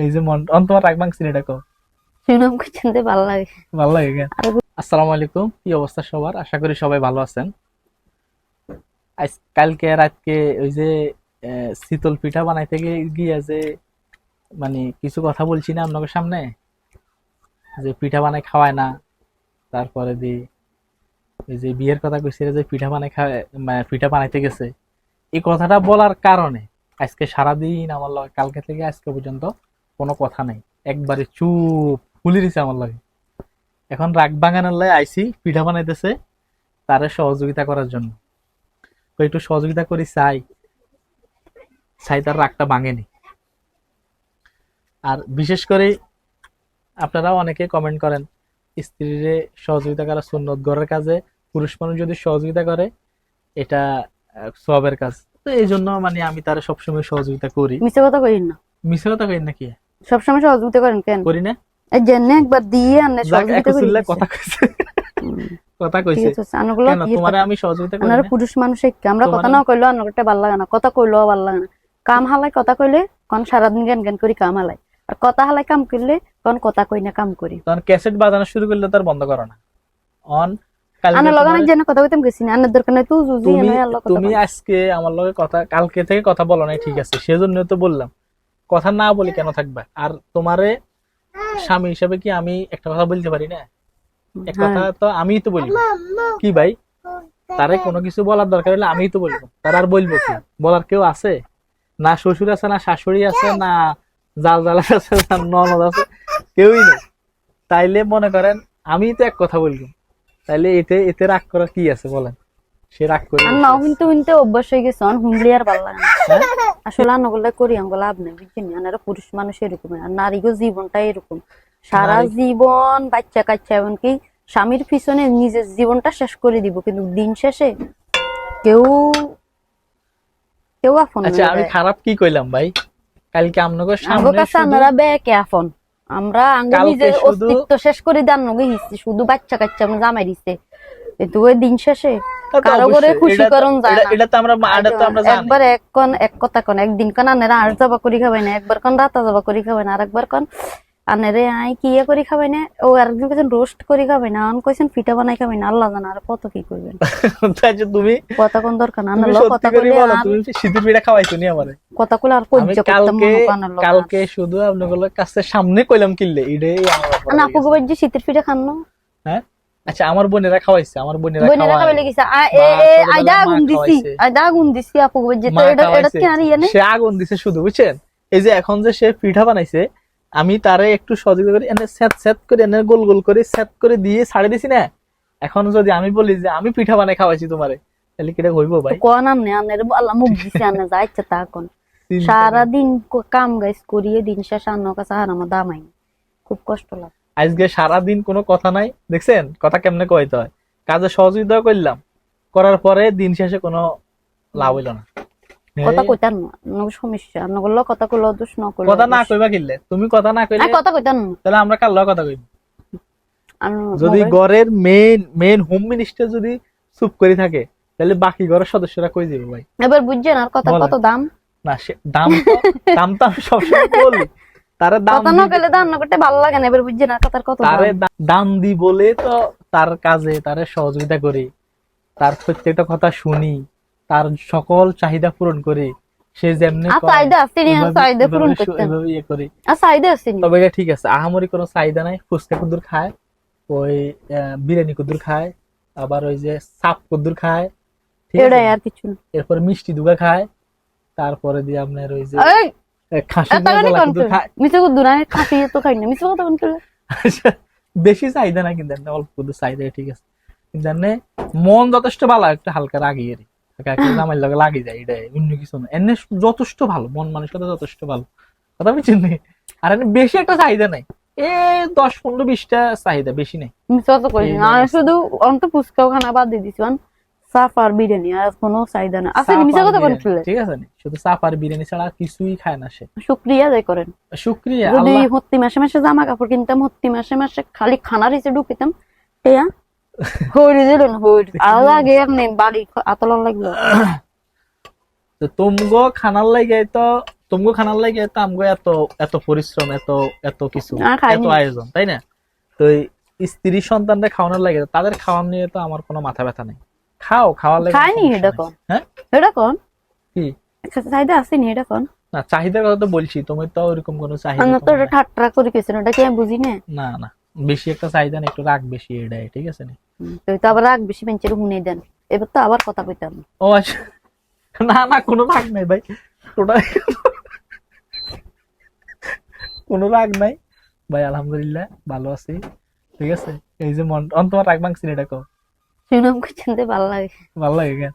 এই যে মন অন তোমার রাগ ভাঙছি এটা কো ভালো লাগে। ভালো লাগে? আসসালামু আলাইকুম কি অবস্থা সবার? আশা করি সবাই ভালো আছেন। আজ কালকে রাতকে ওই যে শীতল পিঠা বানাইতে গিয়ে যে মানে কিছু কথা বলছি না আপনাদের সামনে? যে পিঠা বানাই খাওয়ায় না। তারপরে দি ওই যে বিয়ের কথা কইছে যে পিঠা বানাই খাওয়ায় মানে পিঠা বানাইতে গেছে। এই কথাটা বলার কারণে আজকে সারাদিন আমার কালকে থেকে আজকে পর্যন্ত কোনো কথা নাই। একবারে চুপ ফুলি দিছে আমার লাগে। এখন রাগ বাগানের লাই আইসি পিঠা বানাইতেছে তারে সহযোগিতা করার জন্য। তো একটু সহযোগিতা করি চাই। চাই তার রাগটা ভাঙেনি। আর বিশেষ করে আপনারা অনেকে কমেন্ট করেন স্ত্রীরে সহযোগিতা করা সুন্নত ঘরের কাজে পুরুষ মানুষ যদি সহযোগিতা করে এটা সবের কাজ। তো এই জন্য মানে আমি তার সবসময় সহযোগিতা করি। মিছে কথা কইন না। মিশে কথা কই নাকি? সবসময় সহযোগিতা করেন কেন? করি না? এই জেনে একবার দিয়ে আনলে সহযোগিতা করি কথা কইছে। কথা ঠিক কইছে আনগুলো তোমারে আমি সহযোগিতা করি আনার পুরুষ মানুষ আমরা কথা না কইলো আনগটা ভালো লাগে না কথা ভালো লাগে না। কাম হালাই কথা কইলে কোন সারাদিন জ্ঞান জ্ঞান করি কাম হালাই। আর কথা হালাই কাম করলে কোন কথা কই না কাম করি। তখন ক্যাসেট বাজানো শুরু করলে তার বন্ধ করো না। অন কথা কইতাম গেছি না আনার দরকার নাই তুই জুজি আল্লাহ কথা তুমি আজকে আমার লগে কথা কালকে থেকে কথা বলো নাই ঠিক আছে। সেজন্য তো বললাম। কথা না বলি কেন থাকবে? আর তোমারে স্বামী হিসেবে কি আমি একটা কথা বলতে পারি না? এক হ্যাঁ। কথা তো আমিই তো বলব। কি ভাই? তারে কোনো কিছু বলার দরকার হলে আমিই তো বলব। তার আর বলব কি? বলার কেউ আছে? না শ্বশুর আছে না শাশুড়ি আছে না জাল জাল আছে না ননদ আছে কেউই নেই। তাইলে মনে করেন আমি তো এক কথা বলব। তাইলে এতে এতে রাগ করার কি আছে বলেন? সে রাগ করে নাও কিন্তু কিন্তু অভ্যাস হয়ে গেছে অন হুমলি আর ভালো লাগে না। হ্যাঁ? আসলে আনগুলো করি আঙ্গ লাভ নেই বুঝছেন? আনারা পুরুষ মানুষ এরকম আর নারীগো জীবনটা এরকম। সারা জীবন বাচ্চা কাচ্চা এমনকি স্বামীর পিছনে নিজের জীবনটা শেষ করে দিব কিন্তু দিন শেষে কেউ কেউ আপন আচ্ছা আমি খারাপ কি কইলাম ভাই? কালকে আঙ্গ সামনে কাছে আনারা বেকে আপন। আমরা আঙ্গ নিজের অস্তিত্ব শেষ করে দেন নগে শুধু বাচ্চা কাচ্চা আমরা জামাই দিছে। কিন্তু ওই দিন শেষে খুশি করণ যায় না। এটা তো আমরা এটা তো আমরা জানি। একবার এক কোন এক কথা কোন একদিন কোন আনেরা আর যাবা করি খাবাই না একবার কোন রাতা যাবা করি খাবাই না কোন আনেরে আই কি ইয়ে করি খাবাই না ও আরেকদিন কইছেন রোস্ট করি খাবাই না কইছেন বানাই খাবাই না আল্লাহ জানা আর কত কি করবেন তাই যে তুমি কথা কোন দরকার না কথা কইলে তুমি পিঠা খাওয়াইছো নি আমারে। কথা কইলে আর করতে কালকে কালকে শুধু আপনাদের কাছে সামনে কইলাম কিনলে না আপু গোবার যে শীতের পিঠা খান না। আচ্ছা আমার বোনেরা খাওয়াইছে আমার বোনেরা আ এ এ আইদা আগুন দিছি আইদা আগুন দিছি আপু যে তো এটা এটা কি আর ইয়ে নেই সে আগুন দিছে শুধু বুঝছেন? এই যে এখন যে সে পিঠা বানাইছে আমি তারে একটু সহযোগিতা করি এনে স্যাত স্যাত করে এনে গোল গোল করে স্যাত করে দিয়ে ছাড়ে দিছি না? এখন যদি আমি বলি যে আমি পিঠা বানাই খাওয়াইছি তোমারে তাহলে কিটা হইব ভাই? কোন আমনে আনের আল্লাহ মুখ দিছে আনে যা ইচ্ছা তা কোন। চিন্তা সারাদিন কাম গাইস করিয়ে দিন শেষ আন্নার কাছে আর আমার দামাই খুব কষ্ট লাগে। আজকে সারাদিন কোনো কথা নাই দেখছেন? কথা কেমনে কইতে হয়? কাজে সহযোগিতা করলাম। করার পরে দিন শেষে কোনো লাভ হইল না। কথা এই, না সমস্যা নগর কথা কইলো দোষ ন কইলো কথা না কইবা কিনলে? তুমি কথা না কইলে কথা তাহলে আমরা কথা কইব? যদি ঘরের মেইন মেইন হোম মিনিস্টার যদি চুপ করে থাকে তাহলে বাকি ঘরের সদস্যরা কই যাবে ভাই? এবার বুঝছেন আর কথা। কত দাম? না দাম দাম তো আমি সবসময় বলি। তারে দাম কথা দি- দাম করতে ভালো লাগে না এবার বুঝছেন আর কথার কত তারে দাম দি বলে তো তার কাজে তারে সহযোগিতা করি। তার প্রত্যেকটা কথা শুনি তার সকল চাহিদা পূরণ করি। সে যেমনি আর চাহিদা আছে নি চাহিদা পূরণ এভাবে এভাবে ইয়ে করি। আর চাহিদা আছে নি। তবে ঠিক আছে আহামরি কোনো চাহিদা নাই ফুচকা কুদ্দুর খায় ওই বিরিয়ানি কুদ্দুর খায় আবার ওই যে সাপ কুদ্দুর খায় ঠিক এটাই আর কিছু এরপর মিষ্টি দুগা খায় তারপরে দিয়ে আপনার ওই যে আচ্ছা, বেশি চাহিদা না কিন্তু অল্প চাহিদা ঠিক আছে। কিন্তু মন যথেষ্ট ভালো একটা হালকা রাগি এর হালকা লগে লাগি যায় এটা অন্য কিছু না। এমনি যথেষ্ট ভালো মন মানসিকতা যথেষ্ট ভালো। কথা বুঝছেন নি? আর বেশি একটা চাহিদা নাই। এ দশ পনেরো বিশটা চাহিদা বেশি নাই। শুধু অন্ত ফুচকাও খানা বাদ দিয়ে দিছি সাফ আর বিরিয়ানি আর কোনো চাহিদা না আছে চাপ কথা ঠিক আছে শুধু চাপ আর বিরিয়ানি ছাড়া কিছুই খায় না সে। শুক্রিয়া যাই করেন। শুক্রিয়া যদি হত্তি মাসে মাসে জামা কাপড় কিনতাম হত্তি মাসে মাসে খালি খানার হিসেবে ঢুকিতাম টেয়া হইরে দিল না হইরে আর লাগে এমনি বাড়ি আতলার লাগল তো তুমগো খানার লাগে তো তোমাকে খানার লাগে তো আমগো এত এত পরিশ্রম এত এত কিছু এত আয়োজন তাই না? তো স্ত্রী সন্তানরা খাওয়ানোর লাগে তাদের খাওয়ান নিয়ে তো আমার কোনো মাথা ব্যথা নেই। খাও খাওয়ার লাগে খাইনি এটা কোন হ্যাঁ? এটা কোন কি চাহিদা আসেনি এটা কোন না চাহিদার কথা তো বলছি তুমি তো ওইরকম কোনো চাহিদা আমি তো। ঠাট্টা করে কেছেন এটা কি আমি বুঝি না? না না বেশি একটা চাহিদা না একটু রাগ বেশি এটাই ঠিক আছে নি? তুই তো আবার রাগ বেশি পেঞ্চের হুনে দেন এবার তো আবার কথা কইতাম। ও আচ্ছা না না কোনো রাগ নাই ভাই টোটাল কোনো রাগ নাই। ভাই আলহামদুলিল্লাহ ভালো আছি ঠিক আছে? এই যে মন অন তোমার রাগ ভাঙছি না এটা কো সুনাম কইছেন ভালো লাগে। ভালো লাগে কেন?